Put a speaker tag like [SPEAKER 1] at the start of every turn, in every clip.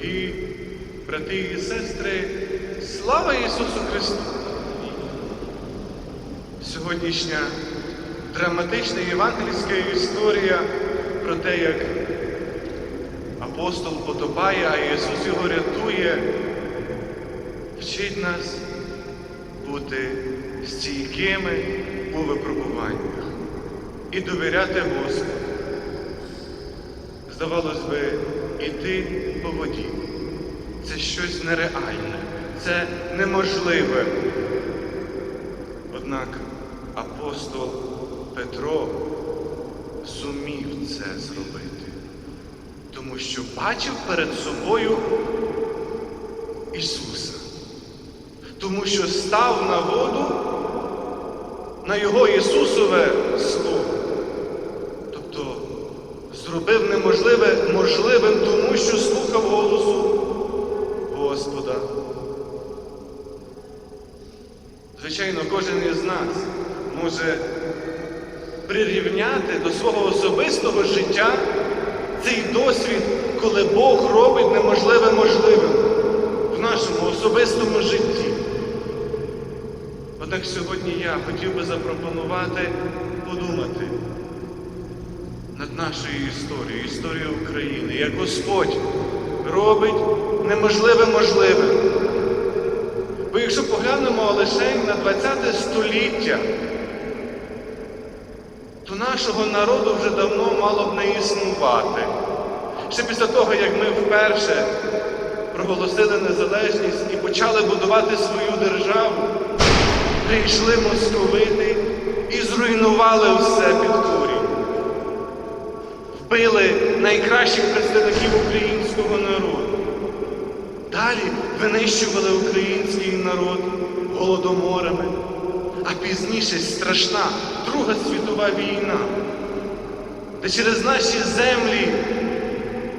[SPEAKER 1] Дорогі брати і сестри, слава Ісусу Христу! Сьогоднішня драматична євангельська історія про те, як апостол потопає, а Ісус його рятує, вчить нас бути стійкими у випробуваннях і довіряти Господу. Здавалось би, іти по воді. Це щось нереальне, це неможливе. Однак апостол Петро зумів це зробити, тому що бачив перед собою Ісуса, тому що став на воду на Його Ісусове Слово. Зробив неможливе можливим, тому що слухав голосу Господа. Звичайно, кожен із нас може прирівняти до свого особистого життя цей досвід, коли Бог робить неможливе можливим в нашому особистому житті. Однак сьогодні я хотів би запропонувати подумати над нашою історією, історією України, як Господь робить неможливе можливим. Бо якщо поглянемо лише на 20 століття, то нашого народу вже давно мало б не існувати. Ще після того, як ми вперше проголосили незалежність і почали будувати свою державу, прийшли московити і зруйнували все під. Вбили найкращих представників українського народу. Далі винищували український народ голодоморами, а пізніше страшна Друга світова війна, де через наші землі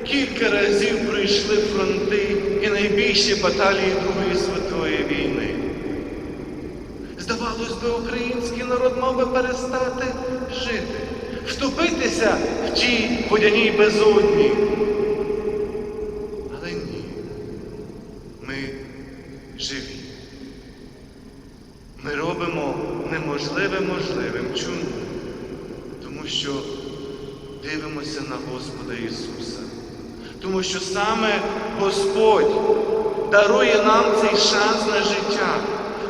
[SPEAKER 1] кілька разів пройшли фронти і найбільші баталії Другої світової війни. Здавалось би, український народ мав би перестати жити, втопитися в тій водяній безодні. Але ні, ми живі. Ми робимо неможливе можливим. Чому? Тому що дивимося на Господа Ісуса. Тому що саме Господь дарує нам цей шанс на життя.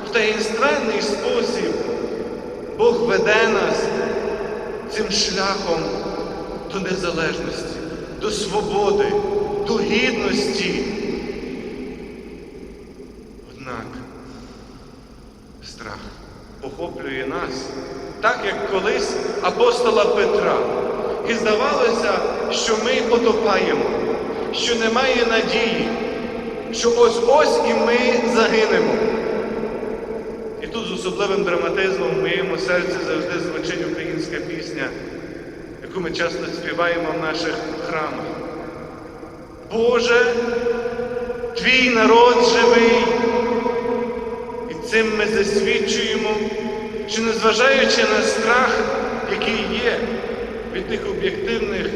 [SPEAKER 1] В таїнственний спосіб Бог веде нас цим шляхом до незалежності, до свободи, до гідності. Однак страх охоплює нас, так як колись апостола Петра. І здавалося, що ми потопаємо, що немає надії, що ось-ось і ми загинемо. Тут з особливим драматизмом в моєму серці завжди звучить українська пісня, яку ми часто співаємо в наших храмах. Боже, твій народ живий. І цим ми засвідчуємо, що незважаючи на страх, який є від тих об'єктивних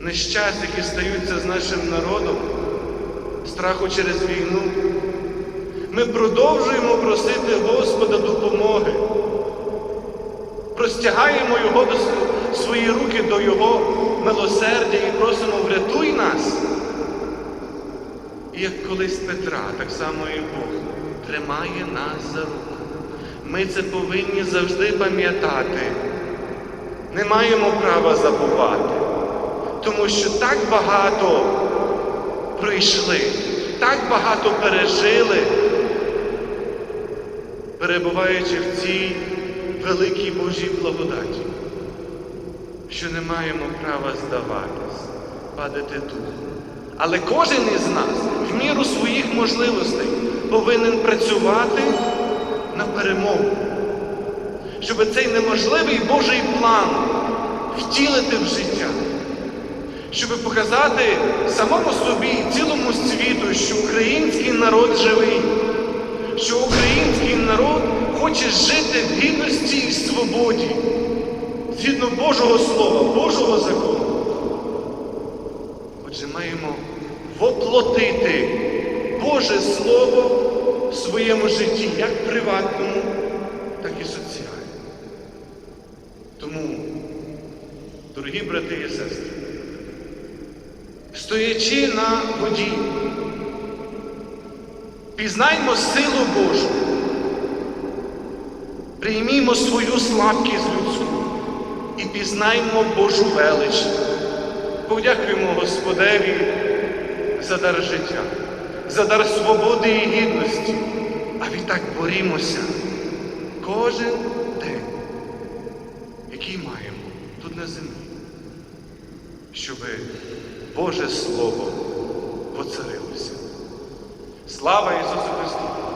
[SPEAKER 1] нещасть, які стаються з нашим народом, страху через війну, ми продовжуємо просити Господа допомоги, простягаємо Його до свої руки до Його милосердя і просимо врятуй нас. І як колись Петра, так само і Бог тримає нас за руку. Ми це повинні завжди пам'ятати. Не маємо права забувати, тому що так багато прийшли, так багато пережили, перебуваючи в цій великій Божій благодаті, що не маємо права здаватись, падати духом. Але кожен із нас в міру своїх можливостей повинен працювати на перемогу, щоб цей неможливий Божий план втілити в життя, щоб показати самому собі і цілому світу, що український народ живий, що український народ хоче жити в гідності і свободі, згідно Божого Слова, Божого закону. Отже, маємо воплотити Боже Слово в своєму житті, як приватному, так і соціальному. Тому, дорогі брати і сестри, стоячи на воді, пізнаймо силу Божу, приймімо свою слабкість людську і пізнаймо Божу велич. Подякуємо Господеві за дар життя, за дар свободи і гідності, а відтак борімося кожен день, який маємо тут на землі, щоб Боже Слово поцарилося. Слава Ісусу Христу!